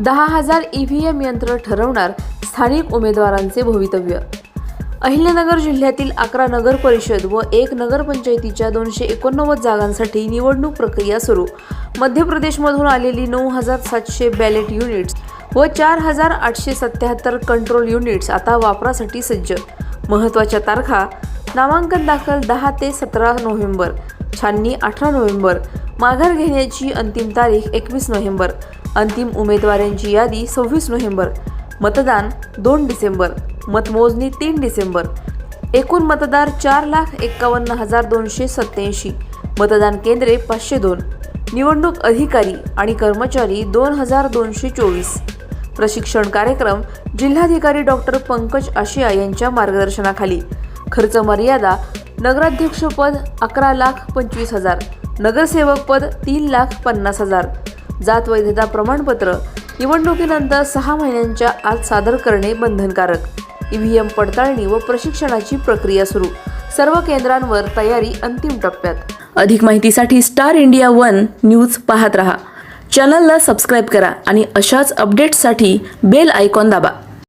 दहा हजार ईव्हीएम यंत्र ठरवणार स्थानिक उमेदवारांचे भवितव्य. अहिल्यानगर जिल्ह्यातील अकरा नगर परिषद व एक नगरपंचायतीच्या दोनशे एकोणनव्वद जागांसाठी निवडणूक प्रक्रिया सुरू. मध्य प्रदेशमधून आलेली नऊ हजार सातशे बॅलेट युनिट्स व चार हजार आठशे सत्याहत्तर कंट्रोल युनिट्स आता वापरासाठी सज्ज. महत्त्वाच्या तारखा नामांकन दाखल दहा ते सतरा नोव्हेंबर छाननी अठरा नोव्हेंबर माघार घेण्याची अंतिम तारीख एकवीस नोव्हेंबर अंतिम उमेदवारांची यादी सव्वीस नोव्हेंबर मतदान दोन डिसेंबर मतमोजणी तीन डिसेंबर. एकूण मतदार चार लाख एक्कावन्न हजार दोनशे सत्याऐंशी मतदान केंद्रे पाचशे दोन निवडणूक अधिकारी आणि कर्मचारी दोन हजार दोनशे चोवीस. प्रशिक्षण कार्यक्रम जिल्हाधिकारी डॉक्टर पंकज आशिया यांच्या मार्गदर्शनाखाली. खर्च मर्यादा नगराध्यक्षपद अकरा लाख पंचवीस हजार नगरसेवकपद तीन लाख पन्नास हजार. जात वैधता प्रमाणपत्र निवडणुकीनंतर सहा महिन्यांच्या आत सादर करणे बंधनकारक. ईव्हीएम पडताळणी व प्रशिक्षणाची प्रक्रिया सुरू. सर्व केंद्रांवर तयारी अंतिम टप्प्यात. अधिक माहितीसाठी स्टार इंडिया वन न्यूज पाहत रहा. चॅनलला सबस्क्राईब करा आणि अशाच अपडेट्ससाठी बेल आयकॉन दाबा.